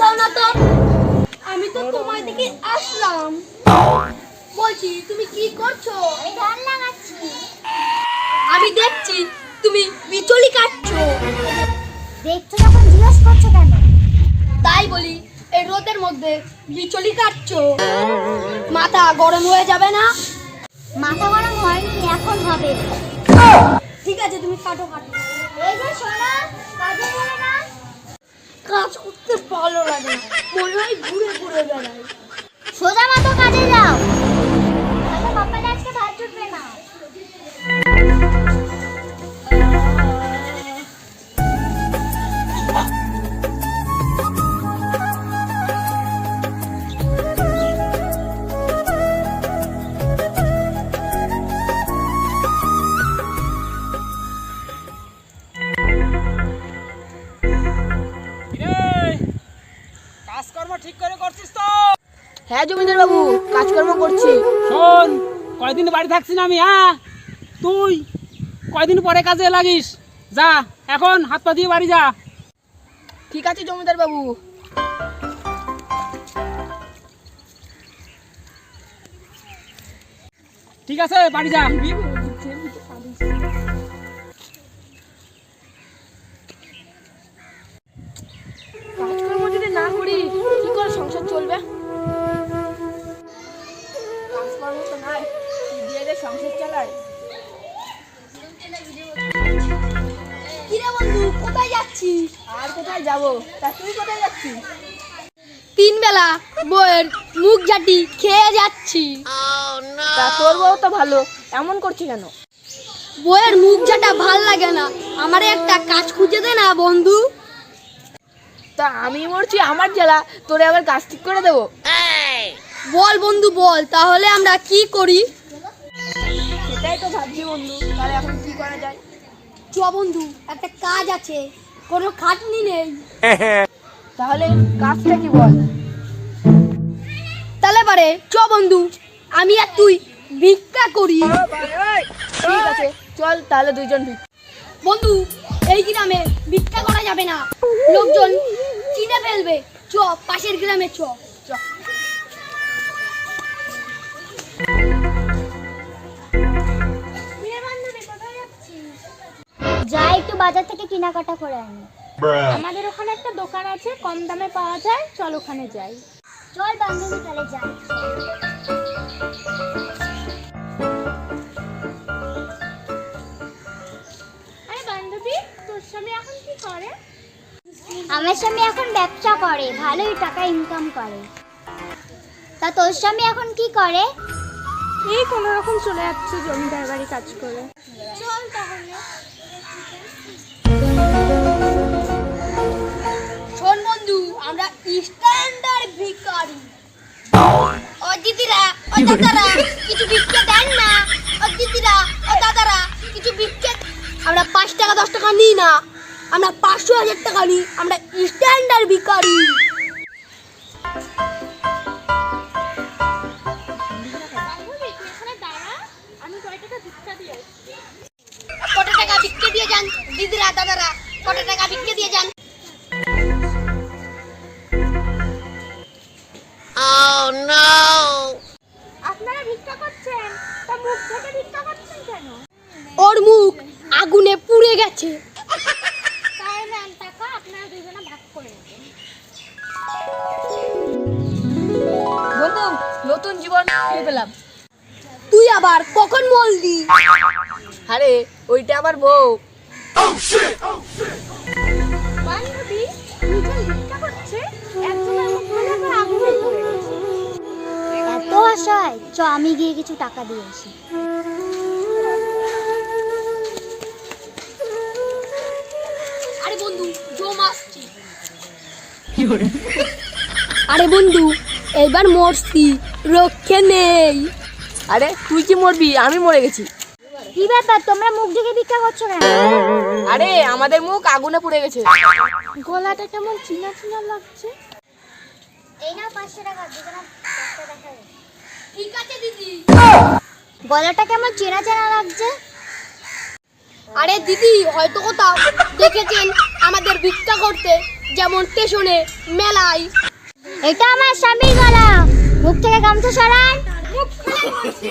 দাও না তো। আমি তো তোমার দিকে আসলাম। বলছি তুমি কি করছ? ধান লাগাচ্ছি। আমি দেখছি তুমি বিচলি কাটছো। দেখছ যখন জিজ্ঞেস করছ কেন? তাই বলি এই রোদের মধ্যে বিচলি কাটছো। মাথা গরম হয়ে যাবে না? মাথা গরম হয়নি এখন হবে। ঠিক আছে তুমি কাটো কাটো এই যে সোনা কাজে না? কাজ করতে ভালো লাগে মনে হয় ঘুরে ঘুরে বেড়াই হ্যাঁ জমিদার বাবু কাজকর্ম করছি। শোন কয়দিন বাড়ি থাকছি না আমি হ্যাঁ? তুই কয়দিন পরে কাজে লাগিস? যা এখন হাত পা দিয়ে বাড়ি যা। ঠিক আছে জমিদার বাবু। ঠিক আছে বাড়ি যা। সংসার চালায়? কিরে বন্ধু কোথায় যাচ্ছিস? আর কোথায় যাব? তা তুই কোথায় যাচ্ছিস? তিন বেলা মুখ ঝাঁটি খেয়ে যাচ্ছি। তা তোর বউ তো ভালো এমন করছে কেন? বইয়ের মুখ ঝাঁটা ভালো লাগে না। আমার একটা কাজ খুঁজে দে না বন্ধু। তা আমি মরছি আমার জেলা তোরে আবার কাজ ঠিক করে দেবো? বল বন্ধু বল তাহলে আমরা কি করি? সেটাই তো ভাবছি বন্ধু। তাহলে এখন কি করা যায়? চ বন্ধু একটা কাজ আছে। কোনো খাটনি নেই। তাহলে কাজটা কি বল? তাহলে পারে চ বন্ধু আমি আর তুই ভিক্ষা করি। ঠিক আছে চল তাহলে দুইজন ভিক বন্ধু এই গ্রামে ভিক্ষা করা যাবে না। লোকজন চিনে ফেলবে। চ পাশের গ্রামে চ। চ। বাজার থেকে কেনাকাটা করে আনি। আমাদের ওখানে একটা দোকান আছে কম দামে পাওয়া যায় চল ওখানে যাই। চল বান্ধবী তাহলে যাই। আরে বান্ধবী তোর স্বামী এখন কি করে? আমার স্বামী এখন ব্যবসা করে ভালোই টাকা ইনকাম করে। তা তোর স্বামী এখন কি করে? এই কোনো রকম চলে যাচ্ছে জমিদার বাড়ি কাজ করে। চল তাহলে। শোন বন্ধু আমরা স্ট্যান্ডার্ড ভিখারি। ও দিদিরা ও দাদারা কিছু ভিক্ষা দেন না। ও দিদিরা ও দাদারা কিছু ভিক্ষা আমরা পাঁচ টাকা দশ টাকা নিই না। আমরা পাঁচশো হাজার টাকা নিই। আমরা স্ট্যান্ডার্ড ভিখারি। কত টাকা ভিক্ষা দিয়ে যান দিদিরা দাদারা কত টাকা ভিক্ষা দিয়ে যান। আপনারা ভিক্ষা করছেন? তা মুখ থেকে ভিক্ষা করছেন কেন? ওর মুখ আগুনে পুড়ে গেছে। তাই নেন টাকা আপনারা দুজনে ভাগ করে নেবেন। বন্ধু নতুন জীবন পেলাম। তুই আবার কখন বললি? আরে ওইটা আমার বউ। বান্ধবী দুজন ভিক্ষা করছে একজনের মুখ হয় আগুনে এত আশায় চ আমি গিয়ে কিছু টাকা দিয়ে আসি। আরে বন্ধু জম আসছি। আরে বন্ধু এইবার মরছি রক্ষে নেই। আরে তুই কি মরবি? আমি মরে গেছি। কি ব্যাপার? তোমরা মুখ ঢেকে ভিক্ষা করছ কেন? আরে আমাদের মুখ আগুনে পুড়ে গেছে। গলাটা কেমন চিনা চিনা লাগছে? এই না পাঁচশো টাকা দুজনে ঠিক আছে দিদি। গলাটা কেমন চেনা চেনা লাগছে? আরে দিদি হয়তো কোথাও দেখেছেন আমাদের ভিক্ষা করতে যেমন স্টেশনে মেলায়। এটা আমার স্বামীর গলা। মুখ থেকে গামছা সরান। মুখ খুলে বলছি